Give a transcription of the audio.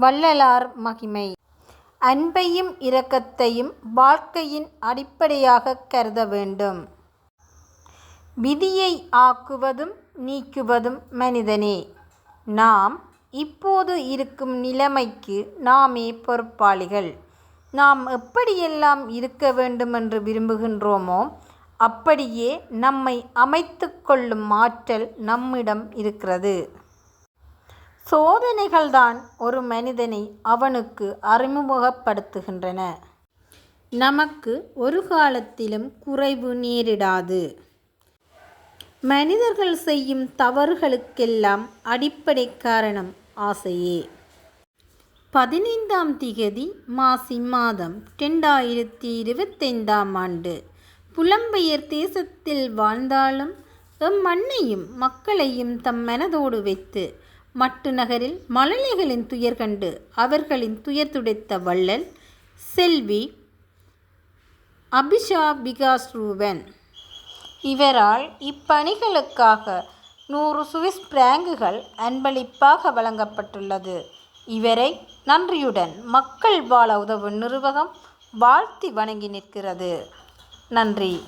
வள்ளலார் மகிமை அன்பையும் இரக்கத்தையும் வாழ்க்கையின் அடிப்படையாகக் கருத வேண்டும். விதியை ஆக்குவதும் நீக்குவதும் மனிதனே. நாம் இப்போது இருக்கும் நிலைமைக்கு நாமே பொறுப்பாளிகள். நாம் எப்படியெல்லாம் இருக்க வேண்டுமென்று விரும்புகின்றோமோ அப்படியே நம்மை அமைத்து கொள்ளும் ஆற்றல் நம்மிடம் இருக்கிறது. சோதனைகள்தான் ஒரு மனிதனை அவனுக்கு அறிமுகப்படுத்துகின்றன. நமக்கு ஒரு காலத்திலும் குறைவு நேரிடாது. மனிதர்கள் செய்யும் தவறுகளுக்கெல்லாம் அடிப்படை காரணம் ஆசையே. பதினைந்தாம் திகதி மாசி மாதம் ரெண்டாயிரத்தி இருபத்தைந்தாம் ஆண்டு புலம்பெயர் தேசத்தில் வாழ்ந்தாலும் எம் மண்ணையும் மக்களையும் தம் மனதோடு வைத்து மட்டு நகரில் மழலைகளின் துயர் கண்டு அவர்களின் துயர் துடைத்த வள்ளல் செல்வி அபிஷா விகாஸ் இவரால் இப்பணிகளுக்காக நூறு சுவிஸ் பிராங்குகள் அன்பளிப்பாக வழங்கப்பட்டுள்ளது. இவரை நன்றியுடன் மக்கள் வாழ உதவும் நிறுவகம் வாழ்த்தி வணங்கி நிற்கிறது. நன்றி.